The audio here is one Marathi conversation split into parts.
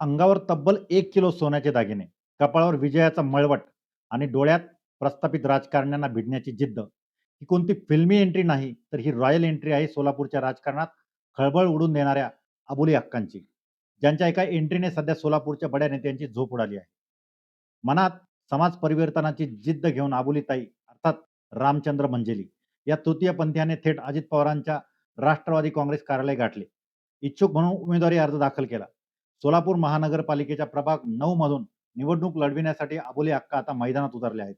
अंगावर तब्बल एक किलो सोन्याचे दागिने, कपाळावर विजयाचा मळवट आणि डोळ्यात प्रस्थापित राजकारण्यांना भिडण्याची जिद्द. ही कोणती फिल्मी एंट्री नाही, तर ही रॉयल एंट्री आहे सोलापूरच्या राजकारणात खळबळ उडून देणाऱ्या अबुली हक्कांची ज्यांच्या एका एंट्रीने सध्या सोलापूरच्या बड्या नेत्यांची झोप उडाली आहे. मनात समाज परिवर्तनाची जिद्द घेऊन अबोलीताई अर्थात रामचंद्र मंजेली या तृतीय पंथीयाने थेट अजित पवारांच्या राष्ट्रवादी काँग्रेस कार्यालय गाठले. इच्छुक म्हणून उमेदवारी अर्ज दाखल केला. सोलापूर महानगरपालिकेच्या प्रभाग नऊ मधून निवडणूक लढविण्यासाठी अबोली अक्का आता मैदानात उतरले आहेत.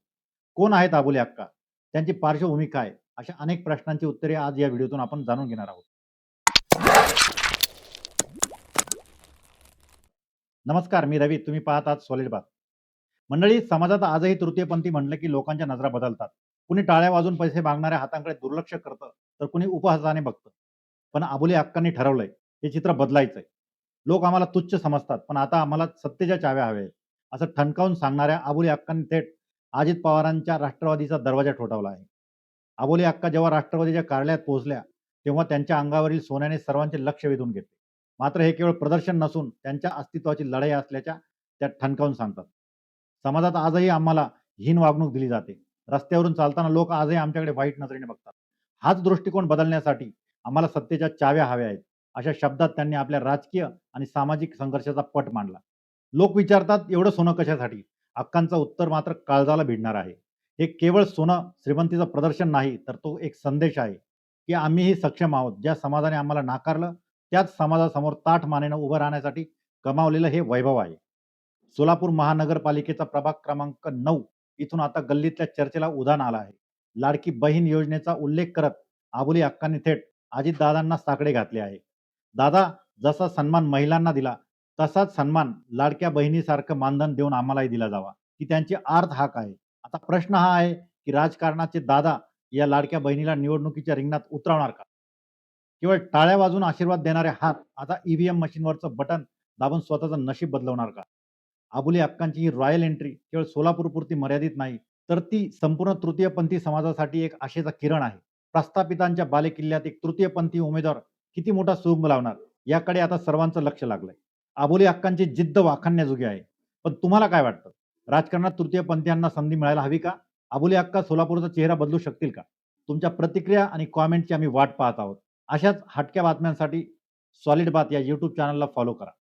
कोण आहेत अबोली अक्का? त्यांची पार्श्वभूमी काय? अशा अनेक प्रश्नांची उत्तरे आज या व्हिडिओतून आपण जाणून घेणार आहोत. नमस्कार, मी रवी. तुम्ही पाहत आहात सॉलिड बात. मंडळी, समाजात आजही तृतीयपंथी म्हटलं की लोकांच्या नजरा बदलतात. कुणी टाळ्या वाजून पैसे मागणाऱ्या हातांकडे दुर्लक्ष करतं, तर कुणी उपहासाने बघतं. पण अबोली अक्कांनी ठरवलंय, हे चित्र बदलायचंय. लोक आम्हाला तुच्छ समजतात, पण आता आम्हाला सत्तेच्या चाव्या हव्या आहेत, असं ठणकावून सांगणाऱ्या अबोली अक्कांनी थेट अजित पवारांच्या राष्ट्रवादीचा दरवाजा ठोठावला आहे. अबोली अक्का जेव्हा राष्ट्रवादीच्या कार्यालयात पोहोचल्या, तेव्हा त्यांच्या अंगावरील सोन्याने सर्वांचे लक्ष वेधून घेतले. मात्र हे केवळ प्रदर्शन नसून त्यांच्या अस्तित्वाची लढाई असल्याच्या त्या ठणकावून सांगतात. समाजात आजही आम्हाला हीन वागणूक दिली जाते. रस्त्यावरून चालताना लोक आजही आमच्याकडे वाईट नजरेने बघतात. हाच दृष्टिकोन बदलण्यासाठी आम्हाला सत्तेच्या चाव्या हव्या आहेत, अशा शब्दात त्यांनी आपल्या राजकीय आणि सामाजिक संघर्षाचा पट मांडला. लोक विचारतात, एवढं सोनं कशासाठी? अक्कांचं उत्तर मात्र काळजाला भिडणार आहे. हे केवळ सोनं, श्रीमंतीचं प्रदर्शन नाही, तर तो एक संदेश आहे, की आम्हीही सक्षम आहोत. ज्या समाजाने आम्हाला नाकारलं, त्याच समाजासमोर ताठ मानेनं उभं राहण्यासाठी कमावलेलं हे वैभव आहे. सोलापूर महानगरपालिकेचा प्रभाग क्रमांक नऊ इथून आता गल्लीतल्या चर्चेला उधाण आलं आहे. लाडकी बहीण योजनेचा उल्लेख करत आबुली अक्कांनी थेट अजितदादांना साकडे घातले आहे. दादा, जसा सन्मान महिलांना दिला, तसाच सन्मान लाडक्या बहिणीसारखं मानधन देऊन आम्हालाही दिला जावा, की त्यांची आर्त हाक आहे. आता प्रश्न हा आहे, की राजकारणाचे दादा या लाडक्या बहिणीला निवडणुकीच्या रिंगणात उतरवणार का? केवळ टाळ्या वाजून आशीर्वाद देणारे हात आता ईव्हीएम मशीनवरचं बटन दाबून स्वतःचं नशीब बदलवणार का? आबुली अक्कांची ही रॉयल एंट्री केवळ सोलापूरपुरती मर्यादित नाही, तर ती संपूर्ण तृतीयपंथी समाजासाठी एक आशेचा किरण आहे. प्रस्थापितांच्या बालेकिल्ल्यात एक तृतीयपंथी उमेदवार किती मोठा सुरुंग लावणार, याकडे आता सर्वांचं लक्ष लागलंय. अबोली अक्कांची जिद्द वाखाणण्याजोगी आहे. पण तुम्हाला काय वाटतं? राजकारणात तृतीय पंथीयांना संधी मिळायला हवी का? अबोली अक्का सोलापूरचा चेहरा बदलू शकतील का? तुमच्या प्रतिक्रिया आणि कॉमेंटची आम्ही वाट पाहत आहोत. अशाच हटक्या बातम्यांसाठी सॉलिड बात या यूट्यूब चॅनलला फॉलो करा.